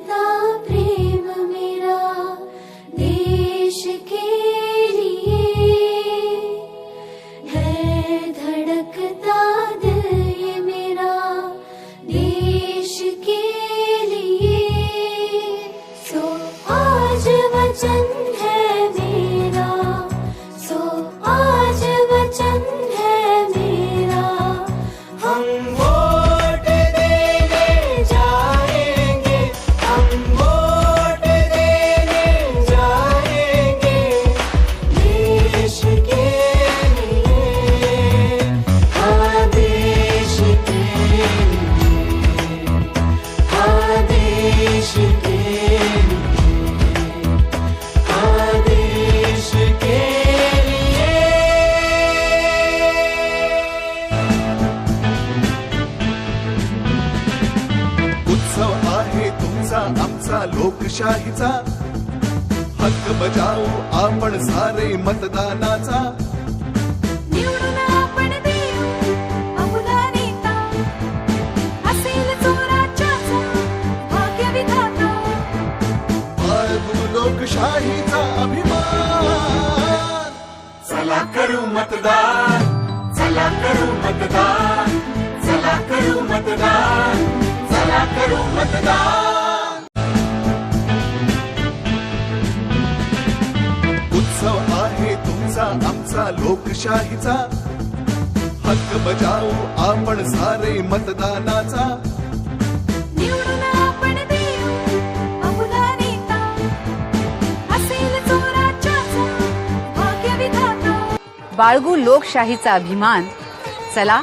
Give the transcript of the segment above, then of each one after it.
प्रेम मेरा देश के लिए। है धड़कता दिल ये मेरा देश के लिए। वचन है आमचा लोकशाहीचा. हक्क बजावू आपण सारे मतदानाचा. लोकशाहीचा अभिमान. चला करू मतदान. चला करू मतदान. चला करू मतदान. चला करू मतदान. आमचा लोकशाहीचा. हक्क बजावू आपण सारे मतदानाचा. बाळगू लोकशाहीचा अभिमान. चला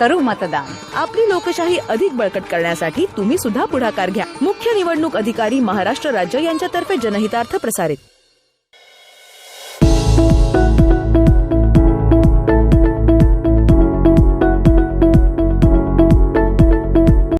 करू मतदान. आपली लोकशाही अधिक बळकट करण्यासाठी तुम्ही सुद्धा पुढाकार घ्या. मुख्य निवडणूक अधिकारी महाराष्ट्र राज्य यांच्यातर्फे जनहितार्थ प्रसारित.